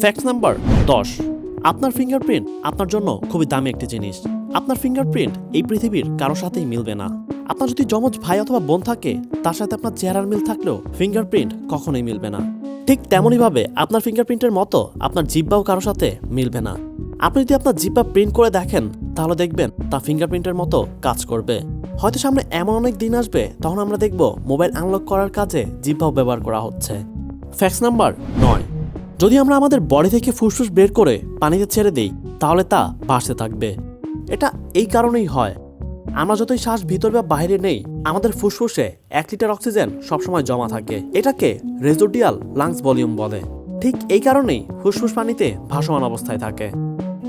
Fact number দশ। আপনার fingerprint আপনার জন্য খুবই দামি একটি জিনিস। আপনার ফিঙ্গারপ্রিন্ট এই পৃথিবীর কারও সাথেই মিলবে না। আপনার যদি যমজ ভাই অথবা বোন থাকে, তার সাথে আপনার চেহারার মিল থাকলেও ফিঙ্গারপ্রিন্ট কখনোই মিলবে না। ঠিক তেমনইভাবে আপনার ফিঙ্গারপ্রিন্টের মতো আপনার জিব্বাও কারোর সাথে মিলবে না। আপনি যদি আপনার জিব্বা প্রিন্ট করে দেখেন, তাহলে দেখবেন তা ফিঙ্গারপ্রিন্টের মতো কাজ করবে। হয়তো সামনে এমন অনেক দিন আসবে, তখন আমরা দেখব মোবাইল আনলক করার কাজে জিব্বাও ব্যবহার করা হচ্ছে। ফ্যাক্স নাম্বার নয়। যদি আমরা আমাদের বডি থেকে ফুসফুস বের করে পানিতে ছেড়ে দিই, তাহলে তা ভাসতে থাকবে। এটা এই কারণেই হয়। আমরা যতই শ্বাস ভিতর বা বাইরে নেই, আমাদের ফুসফুসে এক লিটার অক্সিজেন সবসময় জমা থাকে। এটাকে রেজোডিয়াল লাংস ভলিউম বলে। ঠিক এই কারণেই ফুসফুস পানিতে ভাসমান অবস্থায় থাকে।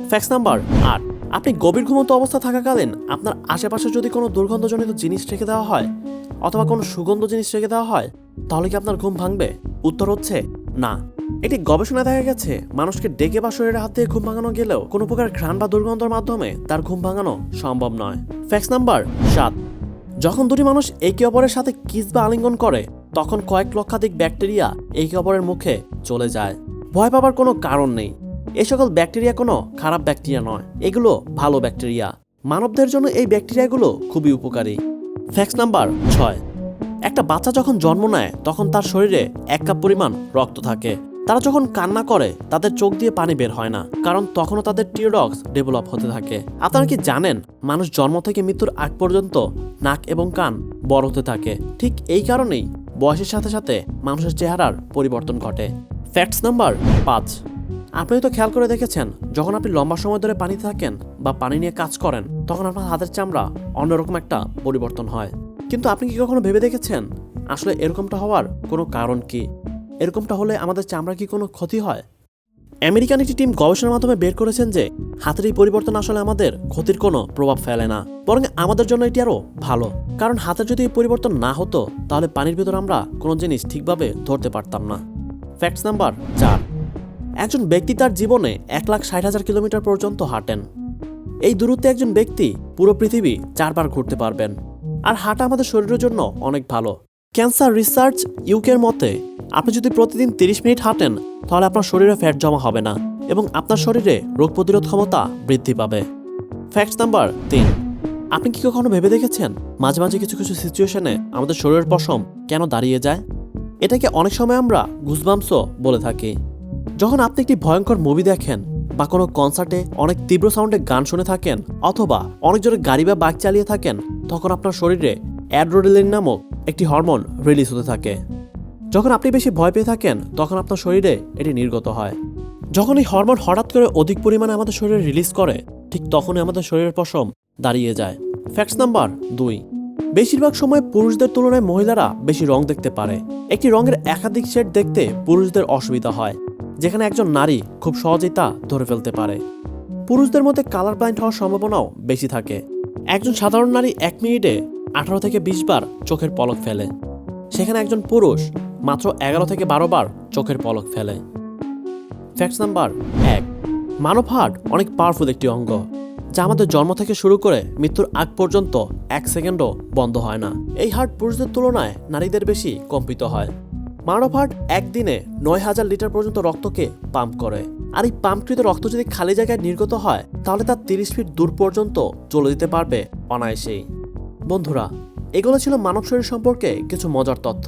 ফ্যাক্স নাম্বার আট। আপনি গভীর ঘুমন্ত অবস্থা থাকাকালীন আপনার আশেপাশে যদি কোনো দুর্গন্ধজনিত জিনিস রেখে দেওয়া হয়, অথবা কোনো সুগন্ধ জিনিস রেখে দেওয়া হয়, তাহলে কি আপনার ঘুম ভাঙবে? উত্তর হচ্ছে না। এটি গবেষণায় দেখা গেছে, মানুষকে ডেকে বা শরীরের হাত দিয়ে ঘুম ভাঙানো গেলেও কোনো প্রকার ঘ্রাণ বা দুর্গন্ধর মাধ্যমে তার ঘুম ভাঙানো সম্ভব নয়। ফ্যাক্স নাম্বার সাত। যখন দুটি মানুষ একে অপরের সাথে কিস বা আলিঙ্গন করে, তখন কয়েক লক্ষাধিক ব্যাকটেরিয়া একে অপরের মুখে চলে যায়। ভয় পাবার কোনো কারণ নেই। এ সকল ব্যাকটেরিয়া কোনো খারাপ ব্যাকটেরিয়া নয়, এগুলো ভালো ব্যাকটেরিয়া। মানবদের জন্য এই ব্যাকটেরিয়াগুলো খুবই উপকারী। ফ্যাক্স নাম্বার ছয়। একটা বাচ্চা যখন জন্ম নেয়, তখন তার শরীরে এক কাপ পরিমাণ রক্ত থাকে। তারা যখন কান্না করে, তাদের চোখ দিয়ে পানি বের হয় না, কারণ তখনও তাদের টিওডক্স ডেভেলপ হতে থাকে। আপনারা কি জানেন, মানুষ জন্ম থেকে মৃত্যুর আগ পর্যন্ত নাক এবং কান বড় হতে থাকে? ঠিক এই কারণেই বয়সের সাথে সাথে মানুষের চেহারার পরিবর্তন ঘটে। ফ্যাক্টস নাম্বার পাঁচ। আপনি তো খেয়াল করে দেখেছেন, যখন আপনি লম্বা সময় ধরে পানিতে থাকেন বা পানি নিয়ে কাজ করেন, তখন আপনার হাতের চামড়া অন্যরকম একটা পরিবর্তন হয়। কিন্তু আপনি কি কখনো ভেবে দেখেছেন, আসলে এরকমটা হওয়ার কোনো কারণ কি? এরকমটা হলে আমাদের চামড়া কি কোনো ক্ষতি হয়? আমেরিকান একটি টিম গবেষণার মাধ্যমে বের করেছেন যে, হাতের এই পরিবর্তন আসলে আমাদের ক্ষতির কোনো প্রভাব ফেলে না, বরং আমাদের জন্য এটি আরও ভালো। কারণ হাতের যদি এই পরিবর্তন না হতো, তাহলে পানির ভিতর আমরা কোনো জিনিস ঠিকভাবে ধরতে পারতাম না। ফ্যাক্টস নাম্বার চার। একজন ব্যক্তি তার জীবনে এক লাখ ষাট হাজার কিলোমিটার পর্যন্ত হাঁটেন। এই দূরত্বে একজন ব্যক্তি পুরো পৃথিবী চারবার ঘুরতে পারবেন। আর হাঁটা আমাদের শরীরের জন্য অনেক ভালো। ক্যান্সার রিসার্চ ইউকের মতে, আপনি যদি প্রতিদিন তিরিশ মিনিট হাঁটেন, তাহলে আপনার শরীরে ফ্যাট জমা হবে না এবং আপনার শরীরে রোগ প্রতিরোধ ক্ষমতা বৃদ্ধি পাবে। ফ্যাক্ট নাম্বার তিন, আপনি কি কখনো ভেবে দেখেছেন মাঝে মাঝে কিছু কিছু সিচুয়েশনে আমাদের শরীরের পশম কেন দাঁড়িয়ে যায়? এটাকে অনেক সময় আমরা গুজবামসও বলে থাকি। যখন আপনি একটি ভয়ঙ্কর মুভি দেখেন বা কোনো কনসার্টে অনেক তীব্র সাউন্ডে গান শুনে থাকেন অথবা অনেক জোরে গাড়ি বা বাইক চালিয়ে থাকেন, তখন আপনার শরীরে অ্যাড্রোডিলিন নামক একটি হরমোন রিলিজ হতে থাকে। যখন আপনি বেশি ভয় পেয়ে থাকেন, তখন আপনার শরীরে এটি নির্গত হয়। যখন এই হরমোন হঠাৎ করে অধিক পরিমাণে আমাদের শরীরে রিলিজ করে, ঠিক তখনই আমাদের শরীরের পশম দাঁড়িয়ে যায়। ফ্যাক্টস নাম্বার দুই। বেশিরভাগ সময় পুরুষদের তুলনায় মহিলারা বেশি রং দেখতে পারে। একটি রঙের একাধিক শেড দেখতে পুরুষদের অসুবিধা হয়, যেখানে একজন নারী খুব সহজেই তা ধরে ফেলতে পারে। পুরুষদের মধ্যে কালার ব্লাইন্ড হওয়ার সম্ভাবনাও বেশি থাকে। একজন সাধারণ নারী এক মিনিটে আঠারো থেকে বিশ বার চোখের পলক ফেলে। সেখানে একজন পুরুষ মাত্র এগারো থেকে বারো বার চোখের পলক ফেলে। ফ্যাক্টস নাম্বার এক। মানব হার্ট অনেক পাওয়ারফুল একটি অঙ্গ, যা আমাদের জন্ম থেকে শুরু করে মৃত্যুর আগ পর্যন্ত এক সেকেন্ডও বন্ধ হয় না। এই হার্ট পুরুষদের তুলনায় নারীদের বেশি কম্পিত হয়। মানব হার্ট একদিনে নয় হাজার লিটার পর্যন্ত রক্তকে পাম্প করে। আর এই পাম্পকৃত রক্ত যদি খালি জায়গায় নির্গত হয়, তাহলে তা তিরিশ ফিট দূর পর্যন্ত চলে যেতে পারবে অনায়াসেই। বন্ধুরা, এগুলো ছিল মানব শরীর সম্পর্কে কিছু মজার তথ্য।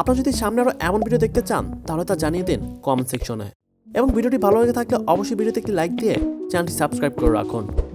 আপনারা যদি সামনে আরও এমন ভিডিও দেখতে চান, তাহলে তা জানিয়ে দিন কমেন্ট সেকশনে এবং ভিডিওটি ভালো লেগে থাকলে অবশ্যই ভিডিওতে একটি লাইক দিয়ে চ্যানেলটি সাবস্ক্রাইব করে রাখুন।